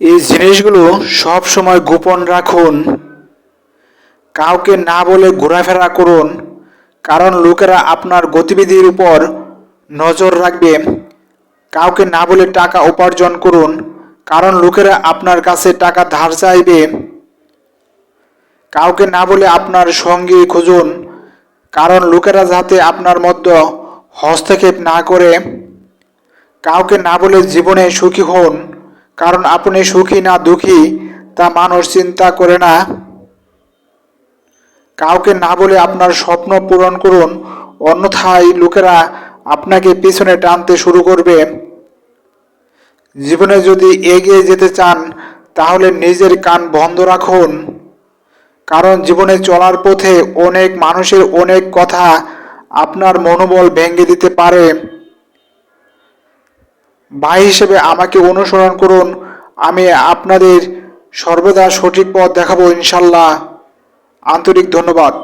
এই জিনিসগুলো সব সময় গোপন রাখুন। কাউকে না বলে ঘোরাফেরা করুন, কারণ লোকেরা আপনার গতিবিধির উপর নজর রাখবে। কাউকে না বলে টাকা উপার্জন করুন, কারণ লোকেরা আপনার কাছে টাকা ধার চাইবে। কাউকে না বলে আপনার সঙ্গী খুঁজুন, কারণ লোকেরা যাতে আপনার মধ্যে হস্তক্ষেপ না করে। কাউকে না বলে জীবনে সুখী হন কারণ আপনি সুখী না দুঃখী, তা মানুষ চিন্তা করে না। কাউকে না বলে আপনার স্বপ্ন পূরণ করুন, অন্যথায় লোকেরা আপনাকে পিছনে টানতে শুরু করবে। জীবনে যদি এগিয়ে যেতে চান, তাহলে নিজের কান বন্ধ রাখুন। কারণ জীবনে চলার পথে অনেক মানুষের অনেক কথা আপনার মনোবল ভেঙে দিতে পারে। ভাই হিসেবে আমাকে অনুসরণ করুন। আমি আপনাদের সর্বদা সঠিক পথ দেখাবো ইনশাল্লাহ আন্তরিক ধন্যবাদ।